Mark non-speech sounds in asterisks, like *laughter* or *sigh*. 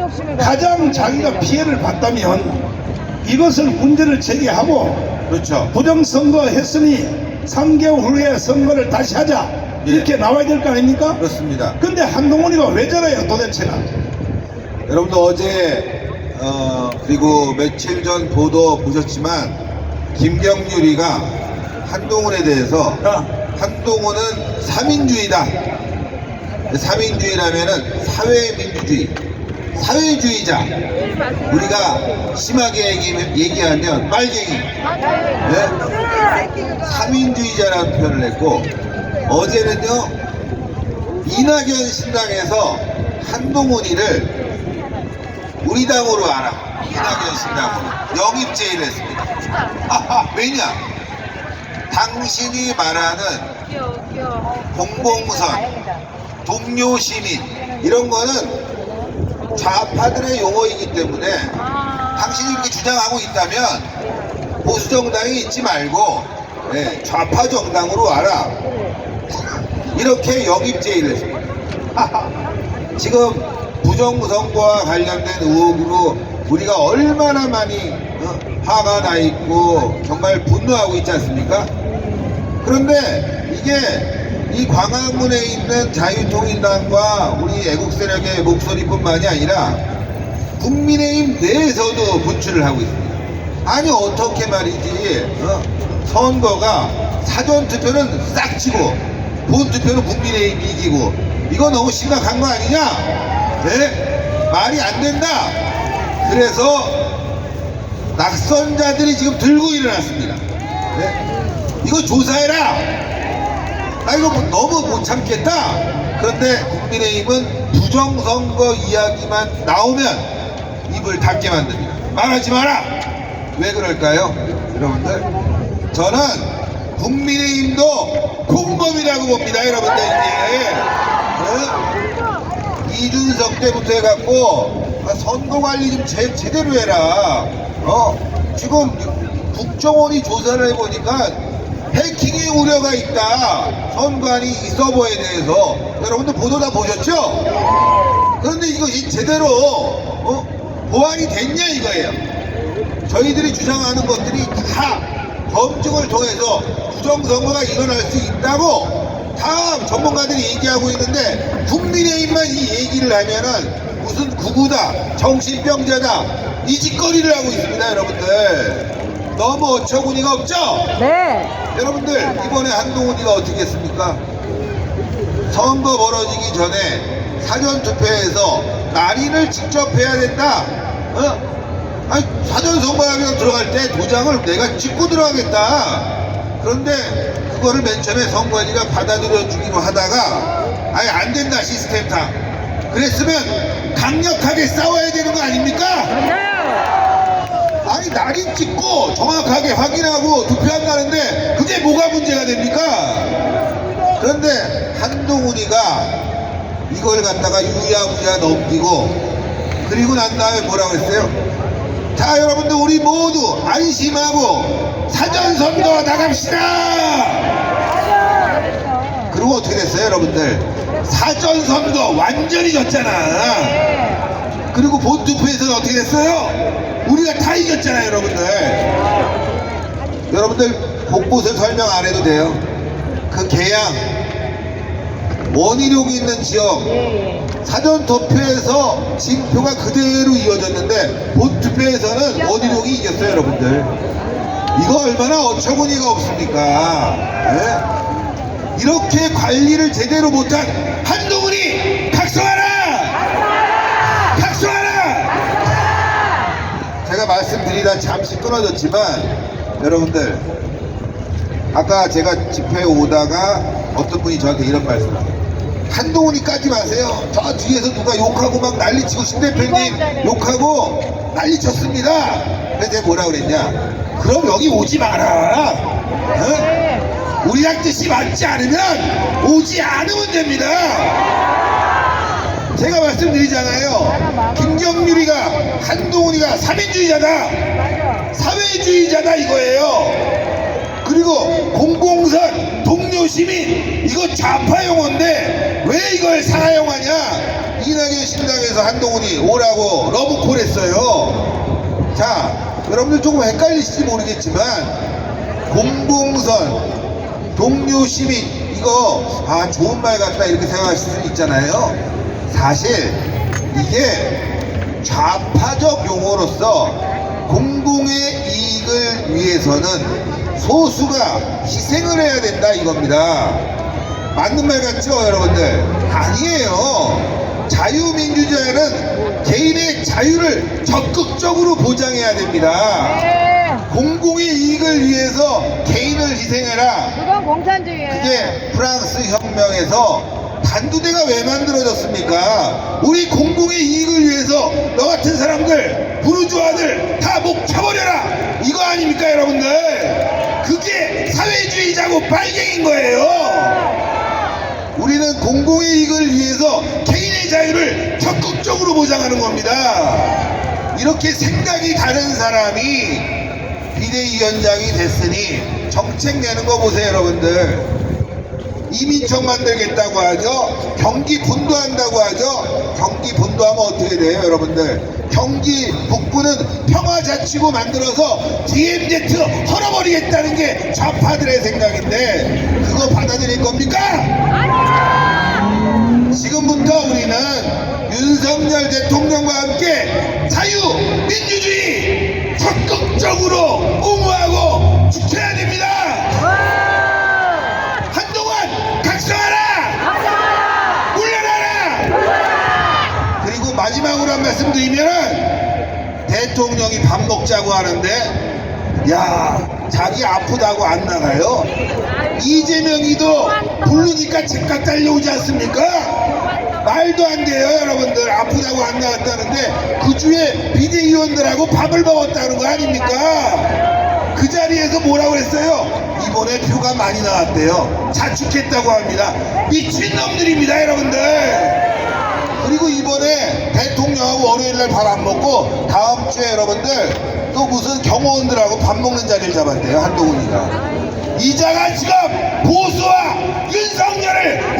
욕심을 가장 자기가 피해를 봤다면 이것을 문제를 제기하고 그렇죠. 부정선거 했으니 3개월 후에 선거를 다시 하자 예. 이렇게 나와야 될 거 아닙니까? 그렇습니다. 근데 한동훈이가 왜 저래요 도대체가 여러분들 어제 어, 그리고 며칠 전 보도 보셨지만 김경률이가 한동훈에 대해서 어, 한동훈은 삼인주의다. 삼인주의라면은 사회민주주의, 사회주의자. 우리가 심하게 얘기, 얘기하면 빨갱이. 네? 삼인주의자라는 표현을 했고 어제는요 이낙연 신당에서 한동훈이를 우리 당으로 알아 이낙연 신당으로 영입 제의를 했습니다 아하, 왜냐 당신이 말하는 공공선 동료 시민 이런 거는 좌파들의 용어이기 때문에 당신이 이렇게 주장하고 있다면 보수 정당이 있지 말고 예, 좌파 정당으로 와라 이렇게 영입 제의를 했습니다. *laughs* 지금 부정선거와 관련된 의혹으로 우리가 얼마나 많이 어, 화가 나 있고 정말 분노하고 있지 않습니까? 그런데 이게 이 광화문에 있는 자유통일당과 우리 애국세력의 목소리뿐만이 아니라 국민의힘 내에서도 분출을 하고 있습니다. 아니 어떻게 말이지 어? 선거가 사전투표는 싹 치고 본투표는 국민의힘이 이기고 이거 너무 심각한 거 아니냐? 네? 말이 안 된다. 그래서 낙선자들이 지금 들고 일어났습니다. 네? 이거 조사해라. 나 이거 뭐 너무 못 참겠다. 그런데 국민의힘은 부정선거 이야기만 나오면 입을 닫게 만듭니다. 말하지 마라. 왜 그럴까요, 여러분들? 저는 국민의힘도 공범이라고 봅니다, 여러분들 이제. 어? 이준석 때부터 해갖고 아, 선거 관리 좀 제, 제대로 해라. 어? 지금 국정원이 조사를 해보니까 해킹의 우려가 있다. 선관위 이 서버에 대해서 여러분들 보도 다 보셨죠? 그런데 이것이 제대로 어? 보완이 됐냐 이거예요. 저희들이 주장하는 것들이 다 검증을 통해서 부정선거가 일어날 수 있다고 다 전문가들이 얘기하고 있는데 국민의힘만 이 얘기를 하면은 무슨 구구다 정신병자다 이 짓거리를 하고 있습니다 여러분들 너무 어처구니가 없죠? 네. 여러분들 이번에 한동훈이가 어떻게 했습니까? 선거 벌어지기 전에 사전투표에서 날인을 직접 해야 된다 어? 아니 사전선거하면 들어갈 때 도장을 내가 찍고 들어가겠다 그런데 그거를 맨 처음에 선관위가 받아들여 주기로 하다가 아예 안 된다 시스템상 그랬으면 강력하게 싸워야 되는 거 아닙니까? 아니 날인 찍고 정확하게 확인하고 투표한다는데 그게 뭐가 문제가 됩니까? 그런데 한동훈이가 이걸 갖다가 유야무야 넘기고 그리고 난 다음에 뭐라고 했어요? 자 여러분들 우리 모두 안심하고 사전선거 나갑시다 그리고 어떻게 됐어요 여러분들 사전선거 완전히 졌잖아 그리고 본투표에서는 어떻게 됐어요? 우리가 다 이겼잖아요, 여러분들. 여러분들 곳곳을 설명 안 해도 돼요. 그 개양 원희룡이 있는 지역 사전 투표에서 진 표가 그대로 이어졌는데 본 투표에서는 원희룡이 이겼어요, 여러분들. 이거 얼마나 어처구니가 없습니까? 예? 이렇게 관리를 제대로 못한 한 제가 말씀드리다 잠시 끊어졌지만 여러분들 아까 제가 집회에 오다가 어떤 분이 저한테 이런 말씀을. 한동훈이 까지 마세요. 저 뒤에서 누가 욕하고 막 난리치고 신 대표님 욕하고 난리쳤습니다. 그래서 제가 뭐라 그랬냐? 그럼 여기 오지 마라. 어? 우리랑 뜻이 맞지 않으면 오지 않으면 됩니다. 제가 말씀드리잖아요. 김경률이가 한동훈이가 사민주의자다. 사회주의자다 이거예요. 그리고 공공선 동료 시민 이거 좌파 용어인데 왜 이걸 사용하냐? 이낙연 신당에서 한동훈이 오라고 러브콜 했어요. 자, 여러분들 조금 헷갈리실지 모르겠지만, 공공선, 동료 시민, 이거, 아, 좋은 말 같다, 이렇게 생각하실 수 있잖아요. 사실, 이게 좌파적 용어로서 공공의 이익을 위해서는 소수가 희생을 해야 된다, 이겁니다. 맞는 말 같죠, 여러분들? 아니에요. 자유민주주의는 개인의 자유를 적극적으로 보장해야 됩니다. 네. 공공의 이익을 위해서 개인을 희생해라. 그건 공산주의예요. 그게 프랑스 혁명에서 단두대가 왜 만들어졌습니까? 우리 공공의 이익을 위해서 너 같은 사람들, 부르주아들 다 목 쳐버려라! 이거 아닙니까, 여러분들? 그게 사회주의자고 빨갱인 거예요! 우리는 공공의 이익을 위해서 개인의 자유를 적극적으로 보장하는 겁니다. 이렇게 생각이 다른 사람이 비대위원장이 됐으니 정책 내는 거 보세요, 여러분들. 이민청 만들겠다고 하죠. 경기 분도한다고 하죠. 경기 분도하면 어떻게 돼요, 여러분들? 경기 북부는 평화자치구 만들어서 DMZ 헐어버리겠다는 게 좌파들의 생각인데 그거 받아들일 겁니까? 지금부터 우리는 윤석열 대통령과 함께 자유, 민주주의 적극적으로 옹호하고 지켜야 됩니다. 마지막으로 한 말씀 드리면 대통령이 밥 먹자고 하는데 야 자기 아프다고 안 나가요? 이재명이도 부르니까 즉각 달려오지 않습니까? 말도 안 돼요 여러분들 아프다고 안 나왔다는데 그 주에 비대위원들하고 밥을 먹었다는 거 아닙니까? 그 자리에서 뭐라고 했어요? 이번에 표가 많이 나왔대요 자축했다고 합니다 미친놈들입니다 여러분들 그리고 이번에 대통령하고 월요일날 밥 안 먹고 다음 주에 여러분들 또 무슨 경호원들하고 밥 먹는 자리를 잡았대요 한동훈이가. 이자가 지금 보수와 윤석열을